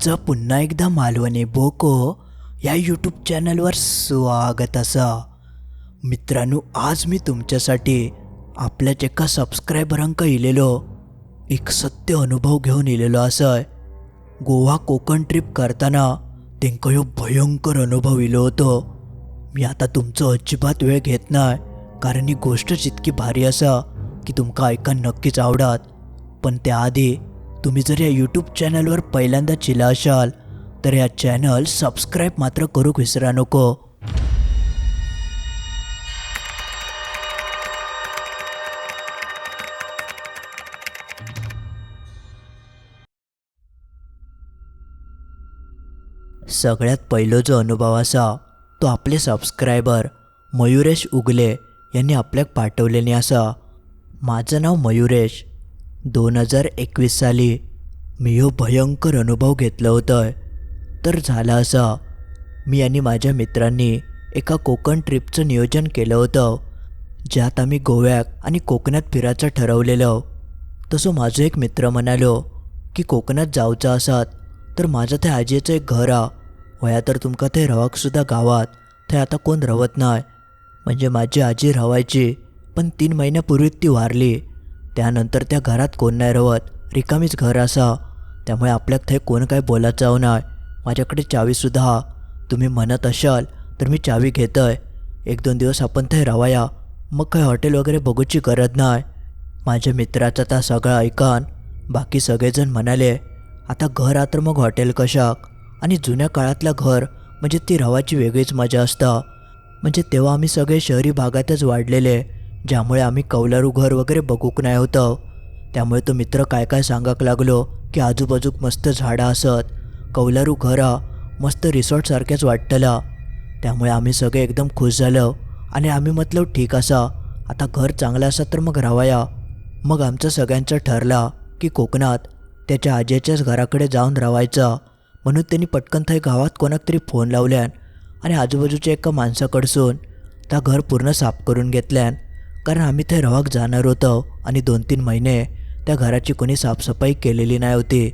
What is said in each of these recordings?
तुमचं पुन्हा एकदा मालवणी बोको या यूट्यूब चॅनलवर स्वागत असा. मित्रांनो आज मी तुमच्यासाठी आपल्याच एका सबस्क्रायबरांक इलेलो एक सत्य अनुभव घेऊन इलेलो असं. गोवा कोकण ट्रिप करताना तेंका ह्यो भयंकर अनुभव इलो होतो. मी आता तुमचो अजिबात वेळ घेत नाही कारण ही गोष्टच इतकी भारी असा की तुमका ऐका नक्कीच आवडात. पण त्याआधी तुम्ही जर या यूट्यूब चॅनलवर पहिल्यांदा चिला असाल तर या चॅनल सबस्क्राईब मात्र करू विसरा नको. सगळ्यात पहिलो जो अनुभव असा तो आपले सबस्क्रायबर मयुरेश उगले यांनी आपल्याक पाठवलेले असा. माझं नाव मयुरेश. दोन हजार एकवीस साली मी हो भयंकर अनुभव घेतला होतं तर झालं असं. मी आणि माझ्या मित्रांनी एका कोकण ट्रिपचं नियोजन केलं होतं. ज्यात आम्ही गोव्यात आणि कोकणात फिरायचं ठरवलेलं. तसं माझं एक मित्र म्हणालो की कोकणात जावचं असत तर माझं ते आजीचं एक घर आ. वया तर तुमका ते रवाकसुद्धा गावात. थंय आता कोण रवत नाही म्हणजे माझी आजी रवायची पण तीन महिन्यापूर्वीच ती वारली. त्यानंतर त्या घरात कोण नाही रवत रिकामीच घर असा. त्यामुळे आपल्याक थंय कोण काय बोलायचं नाही माझ्याकडे चावीसुद्धा हा तुम्ही म्हणत असाल तर मी चावी घेतोय. एक दोन दिवस आपण थंय रवाया. मग काय हॉटेल वगैरे बघूची गरज नाही. माझ्या मित्राचा त्या सगळं ऐकान. बाकी सगळेजण म्हणाले आता घर आ तर मग हॉटेल कशाक? आणि जुन्या काळातलं घर म्हणजे ती रवाची वेगळीच मजा असता. म्हणजे तेव्हा आम्ही सगळे शहरी भागातच वाढलेले. ज्यामुळे आम्ही कौलारू घर वगैरे बघूक नाही होतं त्यामुळे तो मित्र काय काय सांगाक लागलो की आजूबाजूक मस्त झाडं असत कौलारू घरा मस्त रिसॉर्टसारखेच वाटतला. त्यामुळे आम्ही सगळे एकदम खुश झालो आणि आम्ही म्हटलं ठीक असा आता घर चांगलं असं तर मग राहावया मग आमचं सगळ्यांचं ठरला की कोकणात त्याच्या आजीच्याच घराकडे जाऊन राहायचं. म्हणून त्यांनी पटकन थंय गावात कोणाक तरी फोन लावल्यान आणि आजूबाजूच्या एका माणसाकडसून त्या घर पूर्ण साफ करून घेतल्यान कारण आम्ही थंय रवाक जाणार होतो आणि दोन तीन महिने त्या घराची कोणी साफसफाई केलेली नाही होती.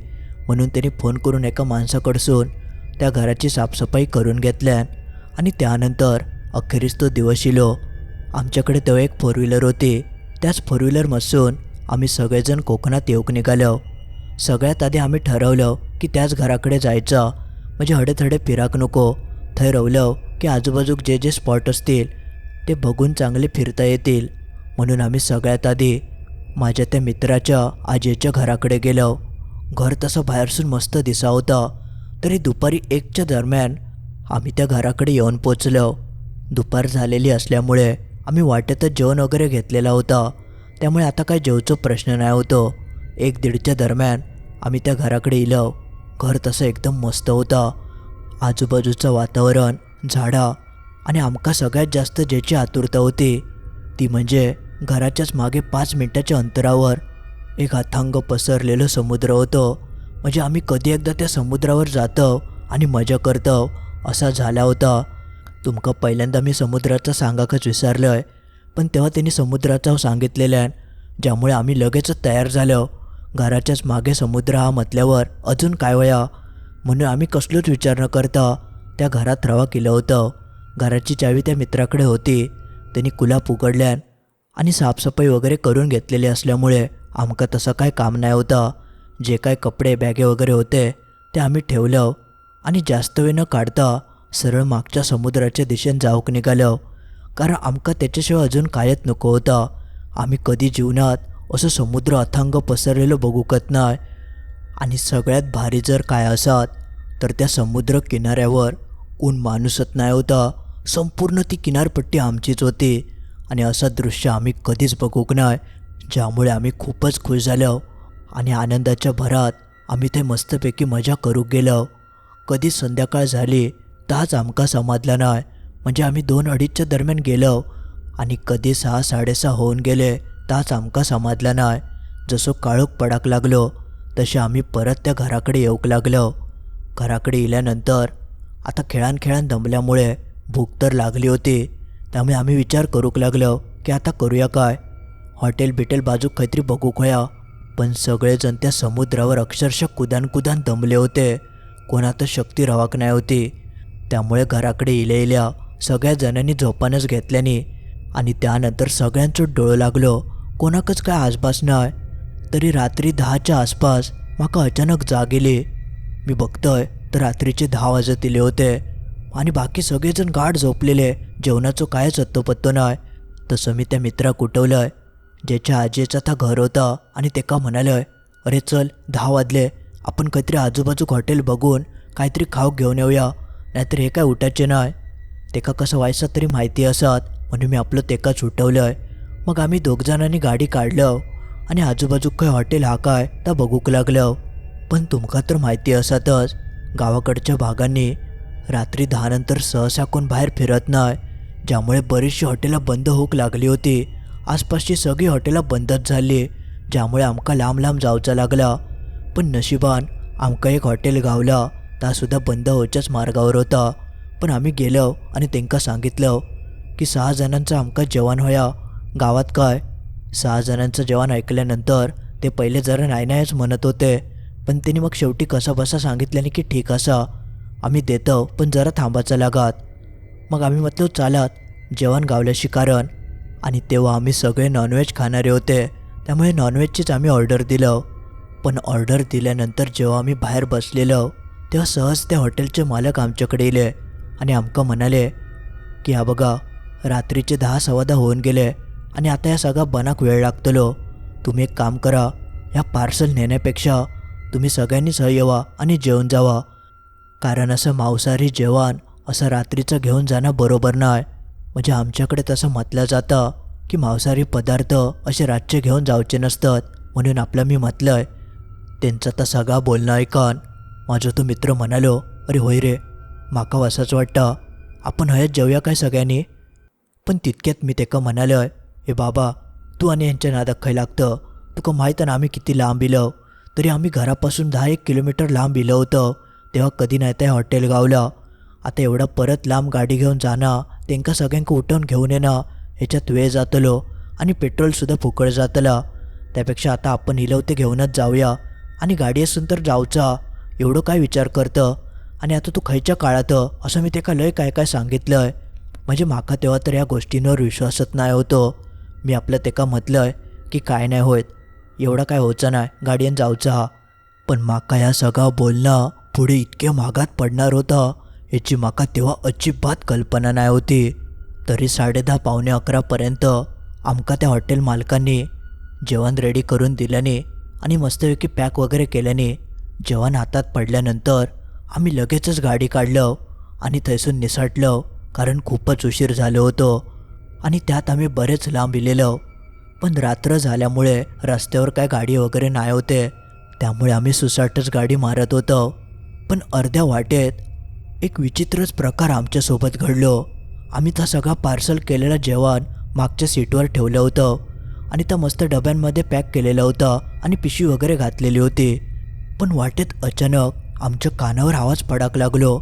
म्हणून त्यांनी फोन करून एका माणसाकडसून त्या घराची साफसफाई करून घेतल्यान आणि त्यानंतर अखेरीस तो दिवस इलो आमच्याकडे तेव्हा एक फोर व्हीलर होती. त्याच फोर व्हीलरमधून आम्ही सगळेजण कोकणात येऊक निघालो. सगळ्यात आधी आम्ही ठरवलं की त्याच घराकडे जायचं. म्हणजे हडेथडे फिराक नको. थंय रवलं की आजूबाजूक जे जे स्पॉट असतील ते बघून चांगले फिरता येतील. म्हणून आम्ही सगळ्यात आधी माझ्या त्या मित्राच्या आजीच्या घराकडे गेलो. घर तसं बाहेरसून मस्त दिसा होतं. तरी दुपारी एकच्या दरम्यान आम्ही त्या घराकडे येऊन पोचलो. दुपार झालेली असल्यामुळे आम्ही वाटेतच जेवण वगैरे घेतलेला होता. त्यामुळे आता काय जेवचं प्रश्न नाही होतो. एक दीडच्या दरम्यान आम्ही त्या घराकडे इलो. घर तसं एकदम मस्त होतं. आजूबाजूचं वातावरण झाडा आणि आमका सगळ्यात जास्त ज्याची आतुरता होती ती म्हणजे घराच्याच मागे पाच मिनिटाच्या अंतरावर एक अथांग पसरलेलं समुद्र होतं. म्हणजे आम्ही कधी एकदा त्या समुद्रावर जातो आणि मजा करतो असा झाला होता. तुमका पहिल्यांदा मी समुद्राचा सांगाकच विसरलो आहे पण तेव्हा त्यांनी समुद्राचा सांगितलेलं ज्यामुळे आम्ही लगेचच तयार झालो. घराच्याच मागे समुद्र हा म्हटल्यावर अजून काय वया म्हणून आम्ही कसलोच विचार न करता त्या घरात रवा केलं होतं. घराची चावी त्या मित्राकडे होती. त्यांनी कुलाप उघडल्यान आणि साफसफाई वगैरे करून घेतलेली असल्यामुळे आमका तसं काय काम नाही होतं. जे काय कपडे बॅगे वगैरे होते ते आम्ही ठेवलं आणि जास्त वेळ न काढता सरळ मागच्या समुद्राच्या दिशेने जाऊक निघालं कारण आमका त्याच्याशिवाय अजून कायच नको होतं. आम्ही कधी जीवनात असं समुद्र अथांग पसरलेलं बघूकत नाही. आणि सगळ्यात भारी जर काय असत तर त्या समुद्र किनाऱ्यावर ऊन माणूसच नाही होता. संपूर्ण ती किनारपट्टी आमचीच होती. आणि असं दृश्य आम्ही कधीच बघूक नाही ज्यामुळे आम्ही खूपच खुश झालो आणि आनंदाच्या भरात आम्ही ते मस्तपैकी मजा करू गेलो. कधी संध्याकाळ झाली ताच आमका समाधला नाही म्हणजे आम्ही दोन अडीचच्या दरम्यान गेलो आणि कधी सहा साडेसहा होऊन गेले ताच आमका समाधला नाही. जसं काळोख पडाक लागलो तसे आम्ही परत त्या घराकडे येऊक लागलो. घराकडे येल्यानंतर आता खेळान खेळान दमल्यामुळे भूक तर लागली होती त्यामुळे आम्ही विचार करूक लागलो की आता करूया काय. हॉटेल बिटेल बाजूक काहीतरी बघूक होया पण सगळेजण त्या समुद्रावर अक्षरशः कुदान कुदान दमले होते. कोणातच शक्ती रवाक नाही होती. त्यामुळे घराकडे इल्या इल्या सगळ्या जणांनी झोपानच घेतल्याने आणि त्यानंतर सगळ्यांचं डोळं लागलो. कोणाकच काय आसपास नाही. तरी रात्री दहाच्या आसपास माका अचानक जाग येली मी बघतोय तर रात्रीचे दहा वाजत दिले होते. आणि बाकी सगळेजण गाढ झोपलेले जेवणाचं कायच हत्तोपत्तो नाही. तसं मी त्या मित्राक उठवलंय ज्याच्या आजीचा था घर होता आणि ते का म्हणालंय अरे चल दहा वाजले. आपण काहीतरी आजूबाजूक हॉटेल बघून काहीतरी खाऊ घेऊन येऊया. नाहीतर हे काय उठायचे नाही. तेका कसं व्हायचं तरी माहिती असत. म्हणून मी आपलं तेकाच उठवलंय. मग आम्ही दोघजणांनी गाडी काढलं आणि आजूबाजूक काय हॉटेल हा काय तर बघूक लागलं पण तुमका तर माहिती असतच. गावाकडच्या भागांनी रात्री दहानंतर सहसा कोण बाहेर फिरत नाही ज्यामुळे बरीचशी हॉटेलं बंद होऊक लागली होती. आसपासची सगळी हॉटेलं बंदच झाली ज्यामुळे आमका लांब लांब जावचा लागला. पण नशिबान आमका एक हॉटेल गावला तासुद्धा बंद होच्याच मार्गावर होता. पण आम्ही गेलो आणि त्यांका सांगितलं की सहा जणांचं आमका जेवण होया. गावात काय? सहा जणांचं जेवण ऐकल्यानंतर ते पहिले जरा नाही नाहीच म्हणत होते. पण त्यांनी मग शेवटी कसा बसा सांगितल्याने की ठीक असा. आम्ही देतो पण जरा थांबायचं लागत. मग आम्ही म्हटलो चालत. जेवण गावल्याशी कारण. आणि तेव्हा आम्ही सगळे नॉनव्हेज खाणारे होते. त्यामुळे नॉनव्हेजचीच आम्ही ऑर्डर दिलं पण ऑर्डर दिल्यानंतर जेव्हा आम्ही बाहेर बसलेलो तेव्हा सहज त्या हॉटेलचे मालक आमच्याकडे येले आणि आमकं म्हणाले की हा बघा रात्रीचे दहा सवादा होऊन गेले आणि आता या सगळा बनाक वेळ लागतलो. तुम्ही एक काम करा या पार्सल नेण्यापेक्षा तुम्ही सगळ्यांनी सह येवा आणि जेवून जावा. कारण असं मांसाहारी जेवण असं रात्रीचं घेऊन जाणं बरोबर नाही. म्हणजे आमच्याकडे तसं म्हटलं जातं की मांसाहारी पदार्थ असे रातचे घेऊन जावचे नसतात म्हणून आपलं मी म्हतलं आहे त्यांचं तर सगळा बोलणं ऐकन. माझा तो मित्र म्हणालो अरे होय रे माका असंच वाटतं. आपण हयच जेवूया काय सगळ्यांनी? पण तितक्यात मी तेका आहे हे बाबा तू आणि यांच्या नादात खाय लागतं? तुका माहीत ना आम्ही किती लांब इलो. तरी आम्ही घरापासून दहा एक किलोमीटर लांब इलं होतं. तेव्हा कधी नाही ते हॉटेल गावलं आता एवढा परत लांब गाडी घेऊन जाणं त्यांका सगळ्यांक उठवून घेऊन येणं ह्याच्यात वेळ जातलो आणि पेट्रोलसुद्धा फुकट जातलं. त्यापेक्षा आता आपण इलव घेऊनच जाऊया. आणि गाडी असून तर जाऊचा एवढं काय विचार करतं? आणि आता तू खयच्या काळात असं मी तेका लय काय काय सांगितलं आहे म्हणजे माका तेव्हा तर या गोष्टींवर विश्वासच नाही होतो. मी आपलं तेका आहे की काय नाही होत. एवढा काय होचं नाही गाडीन जाऊचा. हा पण माका या सगळं बोलणं पुढे इतक्या मागात पडणार होतं याची माका तेव्हा अजिबात कल्पना नाही होती. तरी साडेदहा पावणे अकरापर्यंत आमका त्या हॉटेल मालकांनी जेवण रेडी करून दिल्याने आणि मस्तपैकी पॅक वगैरे केल्याने जेवण हातात पडल्यानंतर आम्ही लगेचच गाडी काढलं आणि थैसून निसटलं कारण खूपच उशीर झालो होतो. आणि त्यात आम्ही बरेच लांब इलेलो. पण रात्र झाल्यामुळे रस्त्यावर काय गाडी वगैरे नाही होते त्यामुळे आम्ही सुसाटच गाडी मारत होतो. पण अर्ध्या वाटेत एक विचित्रच प्रकार आमच्यासोबत घडलो. आम्ही त्या सगळा पार्सल केलेलं जेवण मागच्या सीटवर ठेवलं होतं आणि त्या मस्त डब्यांमध्ये पॅक केलेलं होतं आणि पिशवी वगैरे घातलेली होती. पण वाटेत अचानक आमच्या कानावर आवाज पडाक लागलो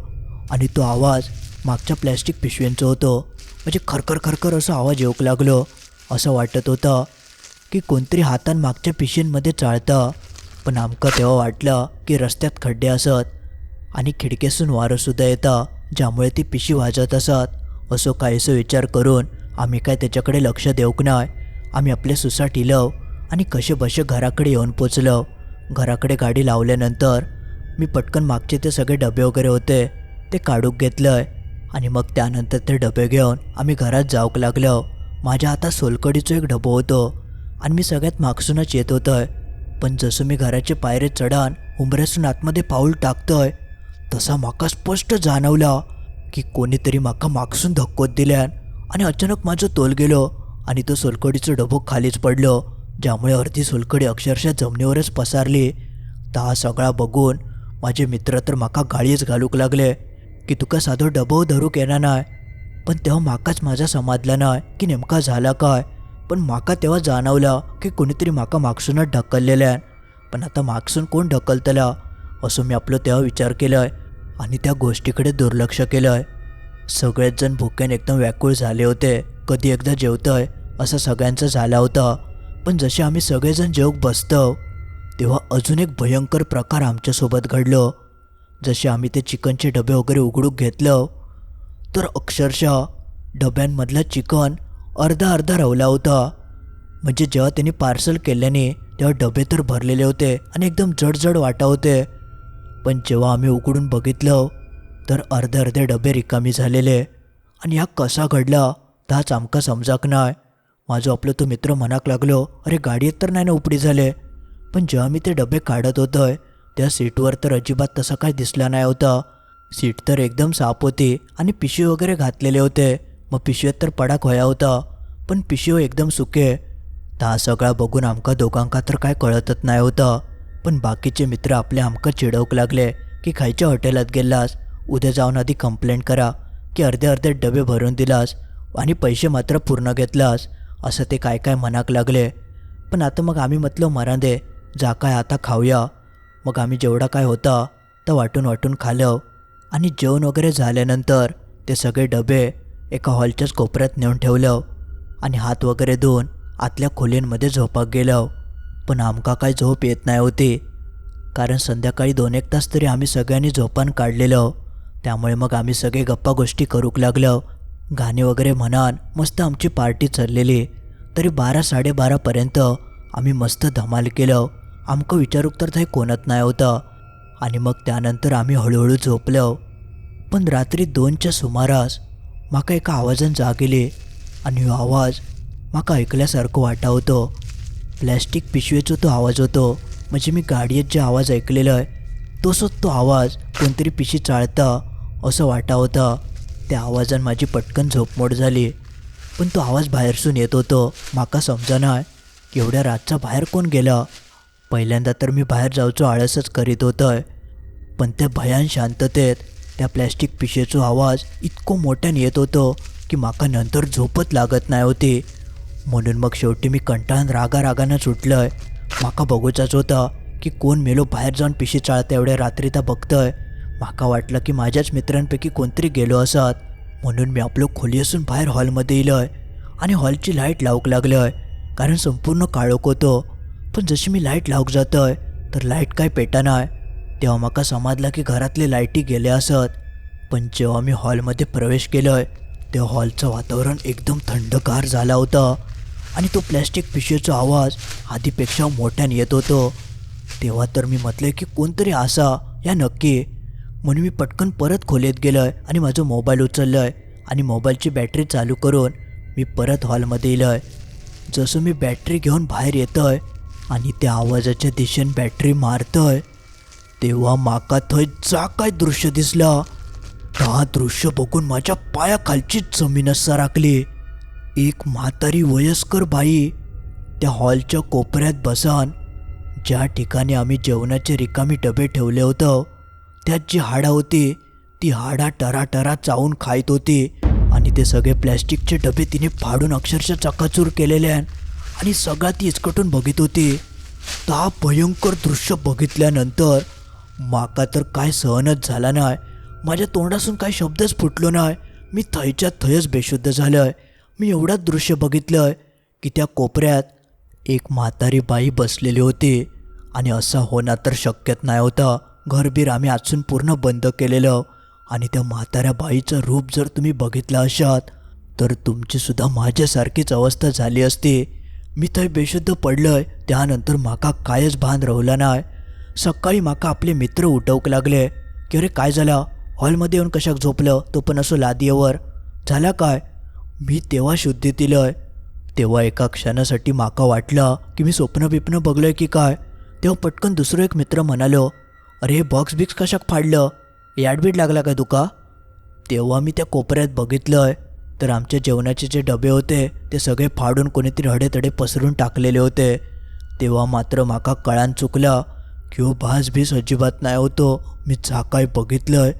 आणि तो आवाज मागच्या प्लॅस्टिक पिशवींचा होतो. म्हणजे खरखर खरखर असा आवाज येऊक लागलो. असं वाटत होतं की कोणतरी हातान मागच्या पिशवींमध्ये चाळतं. पण आमका तेव्हा वाटलं की रस्त्यात खड्डे असत. आणि खिडकीसून वारंसुद्धा येतं ज्यामुळे ती पिशी वाजत असत. असो काहीसो विचार करून आम्ही काय त्याच्याकडे लक्ष देऊक नाही आम्ही आपले सुसाट हिलव आणि कसे बसे घराकडे येऊन पोचलो. घराकडे गाडी लावल्यानंतर मी पटकन मागचे ते सगळे डबे वगैरे होते ते काढूक घेतलं आणि मग त्यानंतर ते डबे घेऊन आम्ही घरात जाऊक लागलो. माझ्या हातात सोलकडीचं एक डबो होतो आणि मी सगळ्यात मागसूनच येत होतोय. पण जसं मी घराचे पायरे चढान उंबऱ्यासून आतमध्ये पाऊल टाकतोय तसा माका स्पष्ट जाणवला की कोणीतरी माका मागसून धक्कोत दिल्यान आणि अचानक माझं तोल गेलो आणि तो सोलकडीचं डबो खालीच पडलो ज्यामुळे अर्धी सोलकडी अक्षरशः जमिनीवरच पसारली. ता सगळा बघून माझे मित्र तर माका गाळीच घालूक लागले की तुका साधो डबो धरूक येणार नाही पण तेव्हा माकाच माझा समाजला नाही की नेमका झाला काय? पण माका तेव्हा जाणवला की कोणीतरी माका मागसूनच ढकललेल्या पण आता मागसून कोण ढकलतला? असं मी आपलं तेव्हा विचार केलाय आणि त्या गोष्टीकडे दुर्लक्ष केलंय. सगळेच जण भुकेने एकदम व्याकुळ झाले होते. कधी एकदा जेवतोय असं सगळ्यांचं झाला होता. पण जसे आम्ही सगळेजण जेवक बसतो तेव्हा अजून एक भयंकर प्रकार आमच्यासोबत घडलो. जसे आम्ही ते चिकनचे डबे वगैरे उघडून घेतलं तर अक्षरशः डब्यांमधलं चिकन अर्धा अर्धा रवला होता. म्हणजे जेव्हा त्यांनी पार्सल केल्याने तेव्हा डबे तर भरलेले होते आणि एकदम जडजड वाटा होते. पण जेव्हा आम्ही उघडून बघितलं तर अर्धे अर्धे डबे रिकामी झालेले. आणि हा कसा घडला तर आमका समजाक नाही माझं आपलं तो मित्र म्हणाक लागलो अरे गाडीत तर नाही ना उपडी झाले. पण जेव्हा मी ते डबे काढत होतोय त्या सीटवर तर अजिबात तसा काय दिसला नाही होता. सीट तर एकदम साफ होती आणि पिशवी वगैरे घातलेले होते. मग पिशवीत तर पडाक व्हाया होता पण पिशवी एकदम सुके. ता सगळा बघून आमका दोघांका तर काय कळतच नाही होतं. पण बाकीचे मित्र आपले आमका चिडवूक लागले की खायच्या हॉटेलात गेलास उद्या जाऊन आधी कंप्लेंट करा की अर्धे अर्धे डबे भरून दिलास आणि पैसे मात्र पूर्ण घेतलास असं ते काय काय मनाक लागले. पण आता मग आम्ही म्हटलं मरांदे जा काय आता खाऊया. मग आम्ही जेवढा काय होता तर वाटून वाटून खालं आणि जेवण वगैरे झाल्यानंतर ते सगळे डबे एका हॉलच्याच कोपऱ्यात नेऊन ठेवलं आणि हात वगैरे धुवून आतल्या खोलींमध्ये झोपाक गेलं. पण आमका काय झोप येत नाही होती. कारण संध्याकाळी दोन एक तास तरी आम्ही सगळ्यांनी झोपान काढलेलं. त्यामुळे मग आम्ही सगळे गप्पा गोष्टी करूक लागलो. गाणे वगैरे म्हणान मस्त आमची पार्टी चाललेली. तरी बारा साडेबारापर्यंत आम्ही मस्त धमाल केलं. आमकं विचारूक तर काही कोणत नाही होतं. आणि मग त्यानंतर आम्ही हळूहळू झोपलो. पण रात्री दोनच्या सुमारास म्हाका एका आवाजान जागेली आणि हो आवाज म्हाका ऐकल्यासारखं वाटा प्लॅस्टिक पिशवीचा तो आवाज होतो. म्हणजे मी गाडीत जे आवाज ऐकलेलो आहे तसोच तो आवाज कोणतरी पिशी चाळता असं वाटा होता. त्या आवाजान माझी पटकन झोपमोड झाली. पण तो आवाज बाहेरसून येत होतो. माका समजना की एवढ्या रातचा बाहेर कोण गेला? पहिल्यांदा तर मी बाहेर जाऊचो आळसच करीत होतोय. पण त्या भयान शांततेत त्या प्लॅस्टिक पिशेचो आवाज इतको मोठ्यानं येत होतो की माका नंतर झोपत लागत नाही होती. म्हणून मग शेवटी मी कंटाळून रागा रागानं सुटलंय. माका बघूचाच होता की कोण मेलो बाहेर जाऊन पिशी चाळता एवढ्या रात्री तर बघतंय. माका वाटलं की माझ्याच मित्रांपैकी कोणतरी गेलो असत. म्हणून मी आपलं खोली असून बाहेर हॉलमध्ये येलोय आणि हॉलची लाइट लावूक लागलंय कारण संपूर्ण काळोख होतो. पण जशी मी लाइट लावूक जातोय तर लाइट काय पेटानाय तेव्हा म्हाका समजलं की घरातले लाईटी गेले असत. पण जेव्हा मी हॉलमध्ये प्रवेश केलोय तेव्हा हॉलचं वातावरण एकदम थंडगार झाला होता. आणि तो प्लॅस्टिक पिशवीचा आवाज आधीपेक्षा मोठ्याने येत होतो. तेव्हा तर मी म्हटलं की कोणतरी असा या नक्की. म्हणून मी पटकन परत खोलीत गेलोय आणि माझं मोबाईल उचललोय आणि मोबाईलची बॅटरी चालू करून मी परत हॉलमध्ये येलोय. जसं मी बॅटरी घेऊन बाहेर येतोय आणि त्या आवाजाच्या दिशेने बॅटरी मारतोय तेव्हा माका थंय जा काय दृश्य दिसलं. हा दृश्य बघून माझ्या पायाखालचीच जमीनच सराकली एक म्हातारी वयस्कर बाई त्या हॉलच्या कोपऱ्यात बसान ज्या ठिकाणी आम्ही जेवणाचे रिकामी डबे ठेवले होतं त्यात जी हाडा होती ती हाडा टराटरा चावून खायत होती आणि ते सगळे प्लॅस्टिकचे डबे तिने फाडून अक्षरशः चकाचूर केलेले आहेत आणि सगळा ती इचकटून बघित होती. ता भयंकर दृश्य बघितल्यानंतर माका तर काय सहनच झाला नाही. माझ्या तोंडासून काही शब्दच फुटलो नाही. मी थयच्या थयच बेशुद्ध झालोय. मी एवढंच दृश्य बघितलं की त्या कोपऱ्यात एक म्हातारी बाई बसलेली होती. आणि असं होणं तर शक्यच नाही होतं. घरबीर आम्ही आजून पूर्ण बंद केलेलं. आणि त्या म्हाताऱ्या बाईचं रूप जर तुम्ही बघितलं असात तर तुमचीसुद्धा माझ्यासारखीच अवस्था झाली असती. मी थंय बेशुद्ध पडलंय. त्यानंतर माका कायच भान राहिलं नाही. सकाळी माका आपले मित्र उठवक लागले. की अरे काय झालं? हॉलमध्ये येऊन कशाक झोपलं? तो पण असो लादीवर झाला काय? मी तेव्हा शुद्धीत आहे तेव्हा एका क्षणासाठी माका वाटलं की मी स्वप्न बिप्न आहे की काय. तेव्हा पटकन दुसरं एक मित्र म्हणालो अरे बॉक्स बिक्स कशाक फाडलं? याडबीड लागला का तुका? तेव्हा मी त्या कोपऱ्यात बघितलं आहे तर आमच्या जेवणाचे जे डबे होते ते सगळे फाडून कोणीतरी हडेतडे पसरून टाकलेले होते. तेव्हा मात्र माका कळान चुकला की हो भास भीस अजिबात नाही होतो. मी जा काय आहे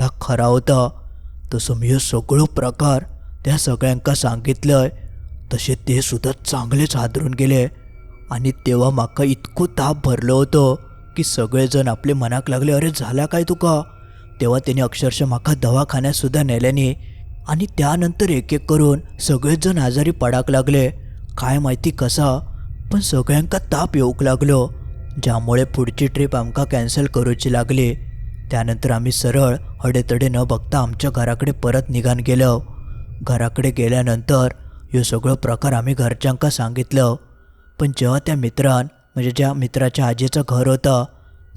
ता खरा होता. तसं मी हो हे सगळं प्रकार त्या सगळ्यांका सांगितलंय. तसे ते सुद्धा चांगलेच हादरून गेले. आणि तेव्हा माका इतकं ताप भरलं होतं की सगळेजण आपले मनाक लागले अरे झाला काय तुका? तेव्हा त्याने अक्षरशः माका दवाखान्यात सुद्धा नेल्याने आणि त्यानंतर एक एक करून सगळेजण आजारी पडाक लागले. काय माहिती कसा पण सगळ्यांका ताप येऊक लागलो ज्यामुळे पुढची ट्रीप आमका कॅन्सल करूची लागली. त्यानंतर आम्ही सरळ हडेतडे न बघता आमच्या घराकडे परत निघान गेलो. घराकडे गेल्यानंतर ह्यो सगळो प्रकार आम्ही घरच्यांका सांगितलं. पण जेव्हा त्या मित्रान म्हणजे ज्या मित्राच्या आजीचं घर होतं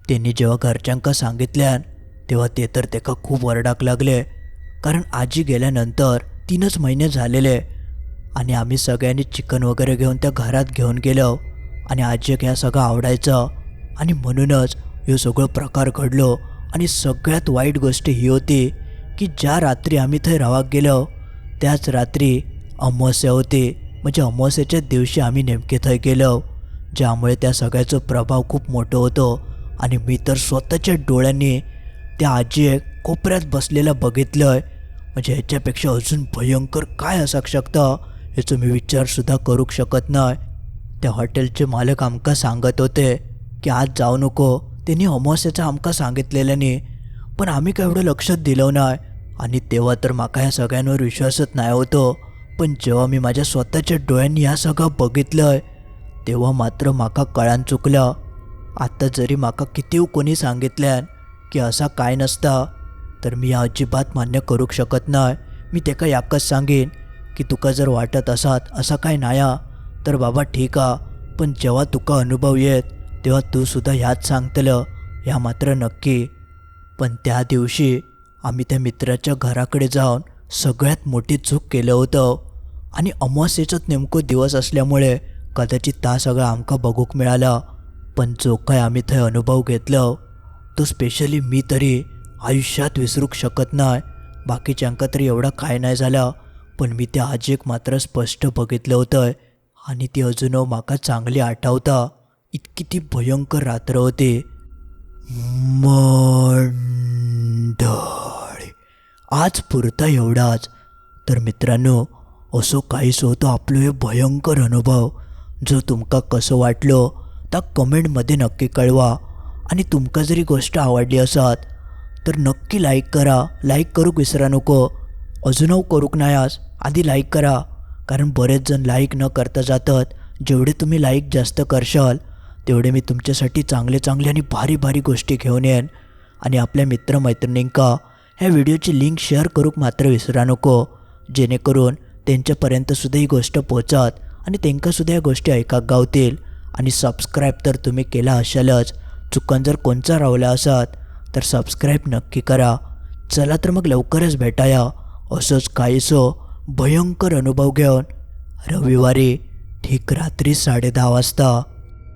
त्यांनी जेव्हा घरच्यांका सांगितल्यान तेव्हा ते तर तेका खूप वरडाक लागले. कारण आजी गेल्यानंतर तीनच महिने झालेले आणि आम्ही सगळ्यांनी चिकन वगैरे घेऊन त्या घरात घेऊन गेलो आणि आजीक ह्या सगळं आवडायचं. आणि म्हणूनच ह्यो सगळं प्रकार घडलो आणि सगळ्यात वाईट गोष्ट ही होती की ज्या रात्री आम्ही थंय रावाक गेलो त्याच रात्री अमावस्या होती. म्हणजे अमावस्याच्या दिवशी आम्ही नेमके थंय गेलो ज्यामुळे त्या सगळ्याचा प्रभाव खूप मोठं होतो. आणि मी तर स्वतःच्या डोळ्यांनी त्या आजी कोपऱ्यात बसलेलं आहे म्हणजे ह्याच्यापेक्षा अजून भयंकर काय असू शकतं ह्याचं मी विचारसुद्धा करू शकत नाही. त्या हॉटेलचे मालक आमका सांगत होते की आज जाऊ नको. त्यांनी अमावस्याचं आमका सांगितलेलं नाही. पण आम्ही काय एवढं लक्षात दिलं नाही. आणि तेव्हा तर माका ह्या सगळ्यांवर विश्वासच नाही होतो. पण जेव्हा मी माझ्या स्वतःच्या डोळ्यांनी ह्या सगळं बघितलंय तेव्हा मात्र माका कळान चुकलं. आता जरी माका किती कोणी सांगितल्यान की असा काय नसता तर मी अजिबात मान्य करूक शकत नाही. मी तेका याकच सांगेन की तुका जर वाटत असात असा काय नाया तर बाबा ठीक आ पण जेव्हा तुका अनुभव येत तेव्हा तू सुद्धा ह्याच सांगतलं ह्या मात्र नक्की. पण त्या दिवशी आम्ही त्या मित्राच्या घराकडे जाऊन सगळ्यात मोठी चूक केलं होतं. आणि अमावस्येचाच नेमकं दिवस असल्यामुळे कदाचित ता सगळं आमका बघूक मिळाला. पण जो काय आम्ही थंय अनुभव घेतलो तो स्पेशली मी तरी आयुष्यात विसरूक शकत नाही. बाकीच्यांका तरी एवढा काय नाही झाला. पण मी त्या आजीक मात्र स्पष्ट बघितलं होतं आणि ती अजून माका चांगली आठवता. इतकी ती भयंकर रात्र होती. मंडळी. आज पुरता एवढाच. तर मित्रांनो असो काहीच होतो आपलो हे भयंकर अनुभव. जो तुमका कसं वाटलो त्या कमेंटमध्ये नक्की कळवा. आणि तुमका जरी गोष्ट आवडली असत तर नक्की लाईक करा. लाईक करूक विसरा नको. अजूनव करूक नाही आज आधी लाईक करा. कारण बरेच जण लाईक न करता जातात. जेवढे तुम्ही लाईक जास्त करशाल तेवढे मी तुमच्यासाठी चांगले चांगले आणि भारी भारी गोष्टी घेऊन येईन. आणि आपल्या मित्रमैत्रिणींका ह्या व्हिडिओची लिंक शेअर करूक मात्र विसरा नको. जेणेकरून त्यांच्यापर्यंतसुद्धा ही गोष्ट पोचत आणि त्यांकासुद्धा या गोष्टी ऐकाक गावतील. आणि सबस्क्राईब तर तुम्ही केला असालच. चुकन जर कोणचा रावला असत तर सबस्क्राईब नक्की करा. चला तर मग लवकरच भेटाया. असंच काहीसो भयंकर अनुभव घेऊन. रविवारी ठीक रात्री साडे दहा वाजता.